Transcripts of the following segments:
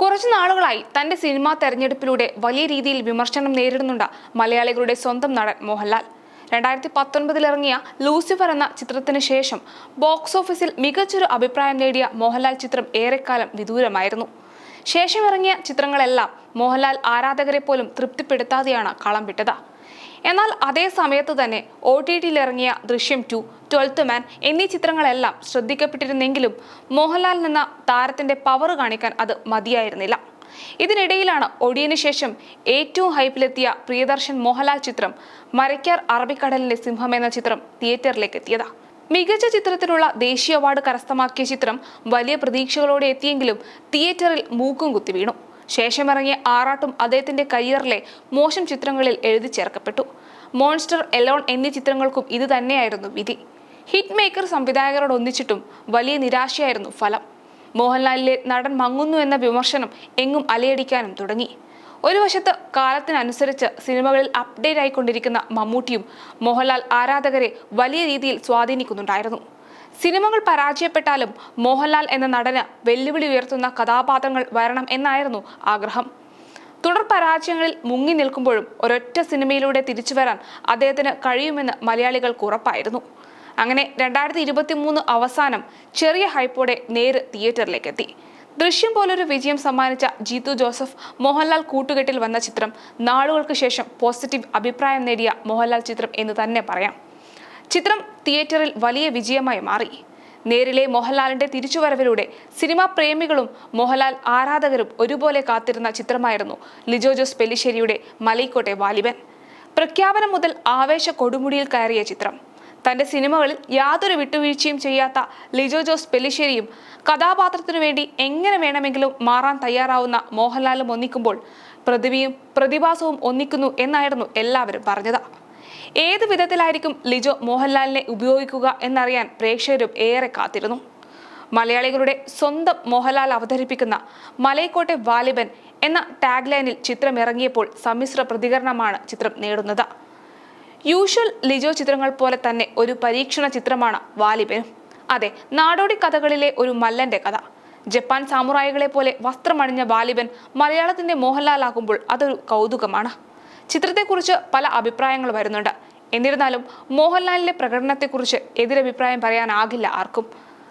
കുറച്ചു നാളുകളായി തന്റെ സിനിമാ തെരഞ്ഞെടുപ്പിലൂടെ വലിയ രീതിയിൽ വിമർശനം നേരിടുന്നുണ്ട് മലയാളികളുടെ സ്വന്തം നടൻ മോഹൻലാൽ. രണ്ടായിരത്തി പത്തൊൻപതിൽ ഇറങ്ങിയ ലൂസിഫർ എന്ന ചിത്രത്തിന് ശേഷം ബോക്സ് ഓഫീസിൽ മികച്ചൊരു അഭിപ്രായം നേടിയ മോഹൻലാൽ ചിത്രം ഏറെക്കാലം വിദൂരമായിരുന്നു. ശേഷം ഇറങ്ങിയ ചിത്രങ്ങളെല്ലാം മോഹൻലാൽ ആരാധകരെ പോലും തൃപ്തിപ്പെടുത്താതെയാണ് കളം വിട്ടത്. എന്നാൽ അതേ സമയത്ത് തന്നെ ഒ ടി ടിയിലിറങ്ങിയ ദൃശ്യം ടു ട്വൽത്ത് മാൻ എന്നീ ചിത്രങ്ങളെല്ലാം ശ്രദ്ധിക്കപ്പെട്ടിരുന്നെങ്കിലും മോഹൻലാൽ നിന്ന താരത്തിന്റെ പവർ കാണിക്കാൻ അത് മതിയായിരുന്നില്ല. ഇതിനിടയിലാണ് ഒടിയന് ശേഷം ഏറ്റവും ഹൈപ്പിലെത്തിയ പ്രിയദർശൻ മോഹൻലാൽ ചിത്രം മരയ്ക്കാർ അറബിക്കടലിലെ സിംഹം എന്ന ചിത്രം തിയേറ്ററിലേക്ക് എത്തിയത് മികച്ച ചിത്രത്തിനുള്ള ദേശീയ അവാർഡ് കരസ്ഥമാക്കിയ ചിത്രം വലിയ പ്രതീക്ഷകളോടെ എത്തിയെങ്കിലും തിയേറ്ററിൽ മൂക്കും കുത്തി വീണു. ശേഷം ഇറങ്ങിയ ആറാട്ടും അദ്ദേഹത്തിന്റെ കരിയറിലെ മോശം ചിത്രങ്ങളിൽ എഴുതി ചേർക്കപ്പെട്ടു. മോൺസ്റ്റർ എലോൺ എന്നീ ചിത്രങ്ങൾക്കും ഇത് തന്നെയായിരുന്നു വിധി. ഹിറ്റ് മേക്കർ സംവിധായകരോട് ഒന്നിച്ചിട്ടും വലിയ നിരാശയായിരുന്നു ഫലം. മോഹൻലാലിലെ നടൻ മങ്ങുന്നു എന്ന വിമർശനം എങ്ങും അലയടിക്കാനും തുടങ്ങി. ഒരു വശത്ത് കാലത്തിനനുസരിച്ച് സിനിമകളിൽ അപ്ഡേറ്റ് ആയിക്കൊണ്ടിരിക്കുന്ന മമ്മൂട്ടിയും മോഹൻലാൽ ആരാധകരെ വലിയ രീതിയിൽ സ്വാധീനിക്കുന്നുണ്ടായിരുന്നു. സിനിമകൾ പരാജയപ്പെട്ടാലും മോഹൻലാൽ എന്ന നടന് വെല്ലുവിളി ഉയർത്തുന്ന കഥാപാത്രങ്ങൾ വരണം എന്നായിരുന്നു ആഗ്രഹം. തുടർ പരാജയങ്ങളിൽ മുങ്ങി നിൽക്കുമ്പോഴും ഒരൊറ്റ സിനിമയിലൂടെ തിരിച്ചു വരാൻ അദ്ദേഹത്തിന് കഴിയുമെന്ന് മലയാളികൾക്ക് ഉറപ്പായിരുന്നു. അങ്ങനെ രണ്ടായിരത്തി ഇരുപത്തി മൂന്ന് അവസാനം ചെറിയ ഹൈപ്പോടെ നേര് തിയേറ്ററിലേക്ക് എത്തി ദൃശ്യം പോലൊരു വിജയം സമ്മാനിച്ച ജീതു ജോസഫ് മോഹൻലാൽ കൂട്ടുകെട്ടിൽ വന്ന ചിത്രം നാളുകൾക്ക് ശേഷം പോസിറ്റീവ് അഭിപ്രായം നേടിയ മോഹൻലാൽ ചിത്രം എന്ന് തന്നെ പറയാം. ചിത്രം തിയേറ്ററിൽ വലിയ വിജയമായി മാറി. നേരിലെ മോഹൻലാലിന്റെ തിരിച്ചുവരവിലൂടെ സിനിമാ പ്രേമികളും മോഹൻലാൽ ആരാധകരും ഒരുപോലെ കാത്തിരുന്ന ചിത്രമായിരുന്നു ലിജോ ജോസ് പെല്ലിശ്ശേരിയുടെ മലൈക്കോട്ടെ വാലിബൻ. പ്രഖ്യാപനം മുതൽ ആവേശ കൊടുമുടിയിൽ കയറിയ ചിത്രം. തന്റെ സിനിമകളിൽ യാതൊരു വിട്ടുവീഴ്ചയും ചെയ്യാത്ത ലിജോ ജോസ് പെല്ലിശ്ശേരിയും കഥാപാത്രത്തിനു വേണ്ടി എങ്ങനെ വേണമെങ്കിലും മാറാൻ തയ്യാറാവുന്ന മോഹൻലാലും ഒന്നിക്കുമ്പോൾ പ്രതിഭയും പ്രതിഭാസവും ഒന്നിക്കുന്നു എന്നായിരുന്നു എല്ലാവരും പറഞ്ഞത്. ഏത് വിധത്തിലായിരിക്കും ലിജോ മോഹൻലാലിനെ ഉപയോഗിക്കുക എന്നറിയാൻ പ്രേക്ഷകരും ഏറെ കാത്തിരുന്നു. മലയാളികളുടെ സ്വന്തം മോഹൻലാൽ അവതരിപ്പിക്കുന്ന മലയക്കോട്ടെ വാലിബൻ എന്ന ടാഗ്ലൈനിൽ ചിത്രം ഇറങ്ങിയപ്പോൾ സമ്മിശ്ര പ്രതികരണമാണ് ചിത്രം നേടുന്നത്. യൂഷ്വൽ ലിജോ ചിത്രങ്ങൾ പോലെ തന്നെ ഒരു പരീക്ഷണ ചിത്രമാണ് വാലിബനും. അതെ നാടോടി കഥകളിലെ ഒരു മല്ലന്റെ കഥ. ജപ്പാൻ സാമുറായികളെ പോലെ വസ്ത്രമണിഞ്ഞ വാലിബൻ മലയാളത്തിന്റെ മോഹൻലാലാകുമ്പോൾ അതൊരു കൗതുകമാണ്. ചിത്രത്തെക്കുറിച്ച് പല അഭിപ്രായങ്ങൾ വരുന്നുണ്ട്. എന്നിരുന്നാലും മോഹൻലാലിന്റെ പ്രകടനത്തെക്കുറിച്ച് എതിരഭിപ്രായം പറയാനാകില്ല ആർക്കും.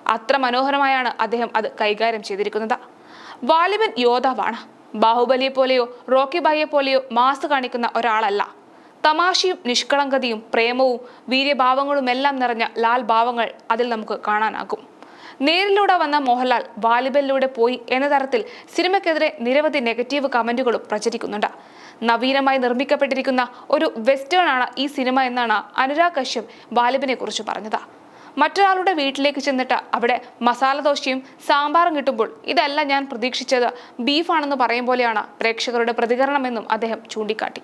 അത്ര മനോഹരമായാണ് അദ്ദേഹം അത് കൈകാര്യം ചെയ്തിരിക്കുന്നത്. വാലിബൻ യോദ്ധാവാണ്. ബാഹുബലിയെ പോലെയോ റോക്കി ബായിയെ പോലെയോ മാസ് കാണിക്കുന്ന ഒരാളല്ല. തമാശയും നിഷ്കളങ്കതയും പ്രേമവും വീര്യഭാവങ്ങളും എല്ലാം നിറഞ്ഞ ലാൽ ഭാവങ്ങൾ അതിൽ നമുക്ക് കാണാനാകും. നേരിലൂടെ വന്ന മോഹൻലാൽ വാലിബലിലൂടെ പോയി എന്ന തരത്തിൽ സിനിമയ്ക്കെതിരെ നിരവധി നെഗറ്റീവ് കമന്റുകളും പ്രചരിക്കുന്നുണ്ട്. നവീനമായി നിർമ്മിക്കപ്പെട്ടിരിക്കുന്ന ഒരു വെസ്റ്റേൺ ആണ് ഈ സിനിമ എന്നാണ് അനുരാഗ് കശ്യപ് ബാലിബിനെ കുറിച്ച് പറഞ്ഞത്. മറ്റൊരാളുടെ വീട്ടിലേക്ക് ചെന്നിട്ട് അവിടെ മസാല ദോശയും സാമ്പാറും കിട്ടുമ്പോൾ ഇതല്ല ഞാൻ പ്രതീക്ഷിച്ചത് ബീഫാണെന്ന് പറയും പോലെയാണ് പ്രേക്ഷകരുടെ പ്രതികരണമെന്നും അദ്ദേഹം ചൂണ്ടിക്കാട്ടി.